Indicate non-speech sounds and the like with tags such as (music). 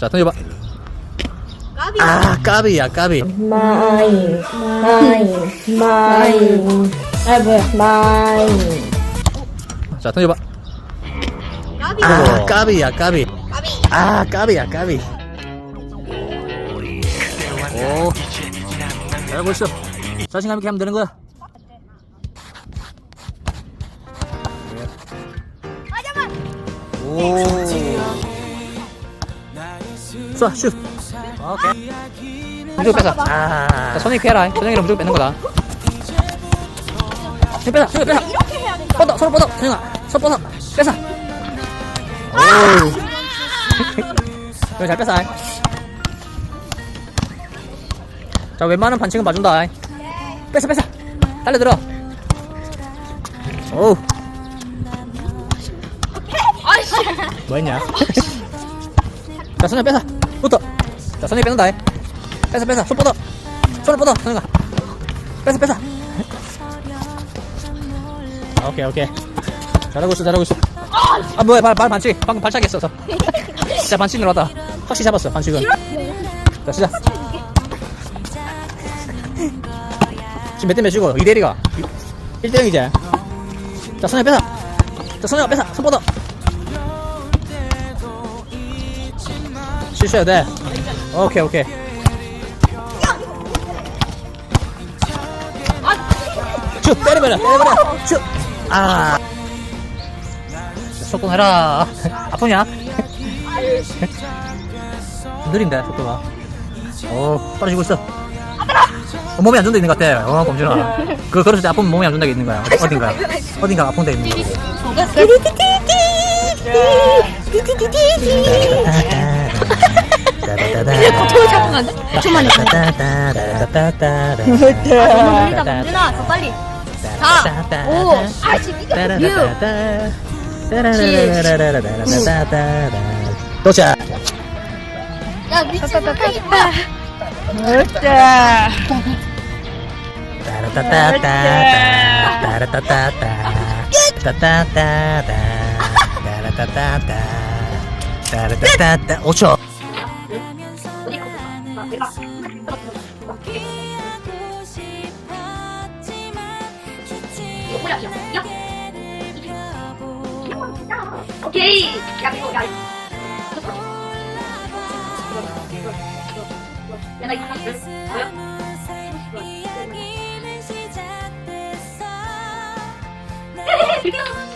자, 던져봐. 까비. 아, 까비야, 까비. 마인 마인 마인 아 뭐야 마인 자, 던져봐. 까비. 아, 까비야, 까비. 까비. 아, 까비야, 까비. 오. 있어. 자신감 있게 하면 되는 거야. 오. 쏴, 슛. 오케이. 무조건 뺏어. 아. 자, 손에 피해라. 선영이랑 무조건 뺏는 거다. 손 뺏어, 손 뺏어. 이렇게 해야 된다. 뻗어, 손을 뻗어. 선영아, 손 뻗어. 뺏어. 오. 이거 잘 뺐어. 자, 웬만한 반칙은 봐준다. 뺐어, 뺐어. 달려들어. 오우. 아이씨. 뭐 했냐? 자, 손에 뺏어. 붙어. 자, 손에 뺏는다. 뺏어, 뺏어. 손 뻗어. 손을 뻗어. 손가. 뺏어, 뺏어. 오케이, 오케이. 잘하고 있어, 잘하고 있어. 아, 뭐야, 발, 발 반칙. 방금 발차기 했어. 자, 반칙 들어왔다. 확실히 잡았어, 반칙은. 자, 시작. 지금 몇 대 몇이고? 2대1이가. 1대0이지? 자, 손에 뺏어. 자, 손에 뺏어. 손 뻗어. 쉬셔야 돼. 오케이, 오케이. 슛! 때려버려! 때려버려! 슛! 아. 속도 내라. (laughs) 아프냐? (laughs) 느린데, 속도가. 오, 떨어지고 있어. 어, 몸이 안 좋은 데 있는 것 같아. 어, 범준아. 그, 걸었을 때 아프면 몸이 안 좋은 데 있는 거야. 어딘가. 어딘가 아픈 데 있는 거. 버튼을 잡으면 안 돼? 버튼만 해. 아, 범준아, 더 빨리. 4, 5, 8, 6. 도착. 야, 미친 사탕이 뭐야? 따라따따따 5초 오케이. 야, 이거, 야, 이거. 야, 나 이거 뭐야?